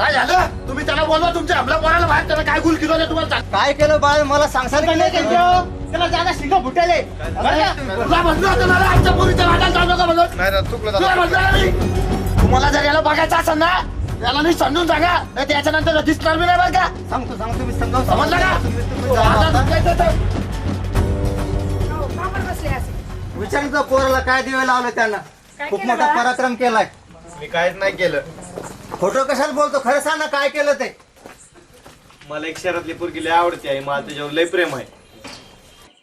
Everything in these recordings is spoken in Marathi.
काय झालं? तुम्ही त्याला बोलवा तुमच्या हमला बोलायला बाहेर त्याला काय गुल किलो तुम्हाला सांग. काय केलं बाळ? मला सांगसाल का नाही त्याला जागा शिंग फुटेले तुला म्हणलं होतं मला आमच्या पोरीच्या वाटायला जाऊ नका म्हणून. नाही ना चुकलं तुला दादा म्हणलं ना मी तुम्हाला जर याला बघायचं असेल ना याला मी समजून सांगा. नाही त्याच्यानंतर दिसणार बी नाही बरं का? सांगतो सांगतो मी समजावून समजलं का? सांगतो. आता तर. हो, बसले? विचारायचं पोराला काय दिवे लावलं त्यांना? खूप केलं मोठा? पराक्रम केलाय. मी काहीच नाही केलं. खोटं कशाला बोलतो? खरं सांग ना काय केलं ते? मला एक शहरातली पोरगी लय आवडते आहे. मला त्याच्यावर लय प्रेम आहे.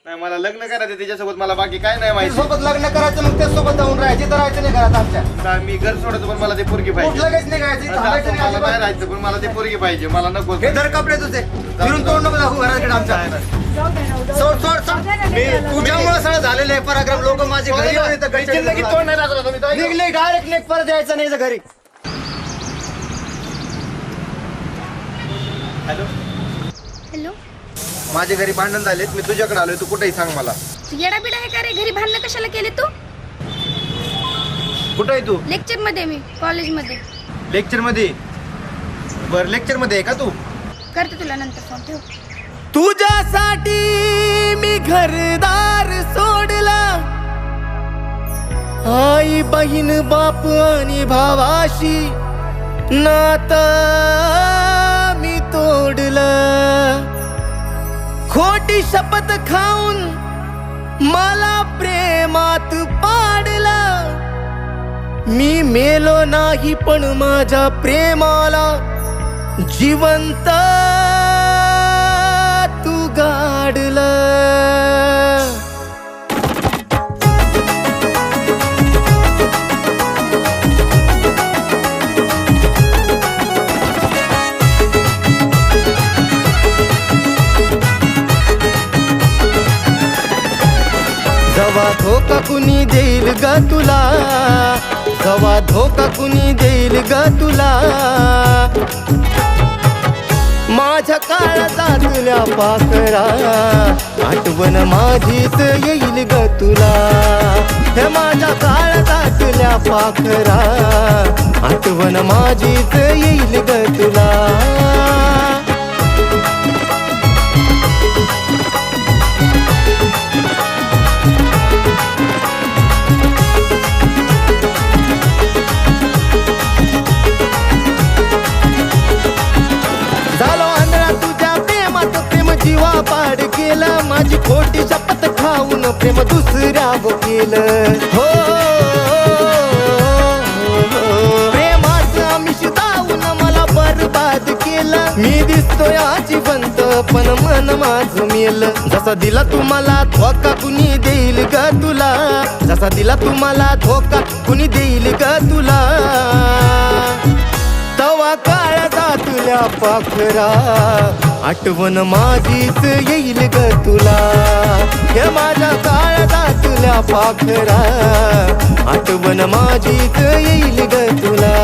नाही मला लग्न करायचं त्याच्यासोबत मला बाकी काय नाही माहिती. सोबत लग्न करायचं मग ते सोबत जाऊन राहायचे. तर राहायचं नाही घरात आमच्या. आता मी घर सोडतो पण मला ते पोरगी पाहिजे. लगेच थांबायचं नाही मला नाही अजिबात. राहायचं पण मला ते पोरगी पाहिजे. मला नको. हे धर कपडे तुझे. फिरून तोंड नको दाखवू घराकडे आमच्या. जाऊ दे ना, जाऊ दे. सोड सोड. सोड. तुझ्यामुळे सगळं झालेलं आहे. पराक्रम. लोक माझे घरी येऊन इथं नाही तो ऐका. निघले डायरेक्ट नेक परत यायचं नाही इथं घरी. हॅलो? हॅलो? माझे घरी भांडण झालेत मी तुझ्याकडे आलोय. तू कुठेही सांग मला. तू येडाबिडा आहे का रे? घरी भांडणं कशाला केले तू? कुठं आहे तू? लेक्चरमध्ये मी कॉलेजमध्ये. लेक्चरमध्ये? बर लेक्चरमध्ये आहे का तू? करते तुला नंतर फोन ठेव. तुझ्यासाठी मी घरदार सोडला. आई बहीण बाप आणि भावाशी नात. तोडलं खोटी शपथ खाऊन मला प्रेमात पाडलं. मी मेलो नाही पण माझ्या प्रेमाला जिवंत तू गाडलं. जवा धोका कुणी देईल ग तुला? जवा धोका कुणी देईल ग तुला? माझ्या काळजातल्या पाकरा आठवण माझीच येईल ग तुला. हे माझ्या काळजातल्या पाखरा आठवण माझीच येईल ग तुला. प्रेम दुसऱ्या केलं हो, हो, हो. प्रेमाचं आमिष दावून मला बरबाद केलं. मी दिसतोय आजीवंत पण मन माझ मेल. जसा दिला तुम्हाला धोका कुणी देईल ग तुला. जसा दिला तुम्हाला धोका कुणी देईल ग तुला. तवा काळाचा तुला पाखरा आठवण माझीच येईल ग तुला. पाखरा. आठवण माझी येईल ग तुला.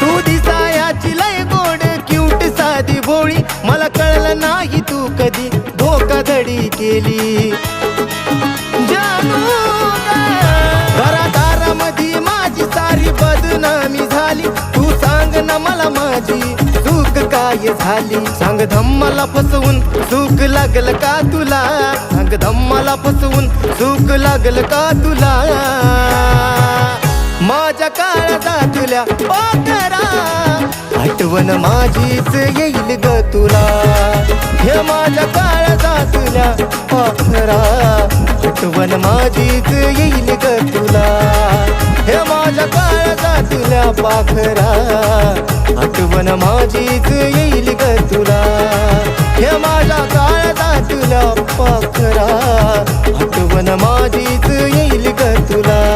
तू दिसायाची लय गोड क्यूट साधी भोळी मला कळलं नाही तू कधी धोकाधडी केली. मला माझी चूक काय झाली? सांग धम्माला फसवून चूक लागल का तुला? सांग धम्माला फसवून चूक लागल का तुला? माझ्या काळाचा तुला पाकरा आठवण माझीच येईल ग तुला. हे माझ्या काळाचा तुला पाखरा आठवण माझीच येईल ग तुला. हे माझ्या काळाचा तुला पाखरा आठवण माझीच येईल ग तुला. हे माझ्या काळाचा तुला पाखरा आठवण माझीच येईल ग तुला.